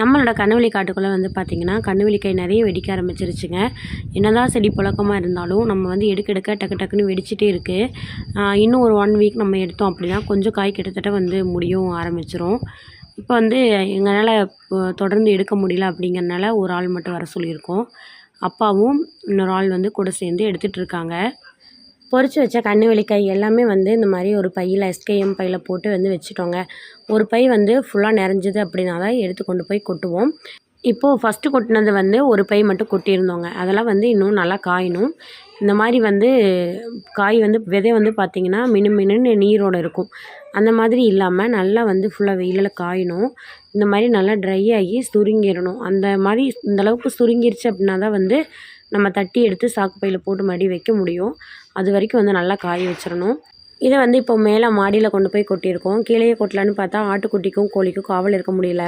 நம்மளோட கண்ணுவெளி காட்டுக்குள்ளே வந்து பார்த்திங்கன்னா கண்ணுவெளி கை நிறைய வெடிக்க ஆரம்பிச்சிருச்சுங்க. என்னதான் செடி புழக்கமாக இருந்தாலும் நம்ம வந்து எடுக்க எடுக்க டக்கு டக்குன்னு வெடிச்சிட்டே இருக்குது இன்னும் ஒரு ஒன் வீக் நம்ம எடுத்தோம் அப்படின்னா கொஞ்சம் காய் கிட்டத்தட்ட வந்து முடியும் ஆரம்பிச்சிரும். இப்போ வந்து எங்களால் தொடர்ந்து எடுக்க முடியல அப்படிங்கிறனால ஒரு ஆள் மட்டும் வர சொல்லியிருக்கோம். அப்பாவும் இன்னொரு ஆள் வந்து கூட சேர்ந்து எடுத்துகிட்டு பொறிச்சு வச்ச கண்ணு வெளிக்காய் எல்லாமே வந்து இந்த மாதிரி ஒரு பையில் எஸ்கேஎம் பையில் போட்டு வந்து வச்சுட்டோங்க. ஒரு பை வந்து ஃபுல்லாக நிறைஞ்சது அப்படின்னா தான் எடுத்து கொண்டு போய் கொட்டுவோம். இப்போது ஃபஸ்ட்டு கொட்டினது வந்து ஒரு பை மட்டும் கொட்டியிருந்தோங்க. அதெல்லாம் வந்து இன்னும் நல்லா காயணும். இந்த மாதிரி வந்து காய் வந்து விதை வந்து பார்த்திங்கன்னா மினு மினுன்னு நீரோட இருக்கும். அந்த மாதிரி இல்லாமல் நல்லா வந்து ஃபுல்லாக வெயிலில் காயணும். இந்த மாதிரி நல்லா ட்ரை ஆகி சுருங்கிடணும். அந்த மாதிரி இந்த அளவுக்கு சுருங்கிருச்சு அப்படின்னா தான் வந்து நம்ம தட்டி எடுத்து சாக்கு பையில் போட்டு மடி வைக்க முடியும். அது வரைக்கும் வந்து நல்லா காய வச்சிடணும் இதை வந்து இப்போ மேலே மாடியில் கொண்டு போய் கொட்டியிருக்கோம். கீழே கொட்டலான்னு பார்த்தா ஆட்டுக்குட்டிக்கும் கோழிக்கும் காவல் இருக்க முடியல.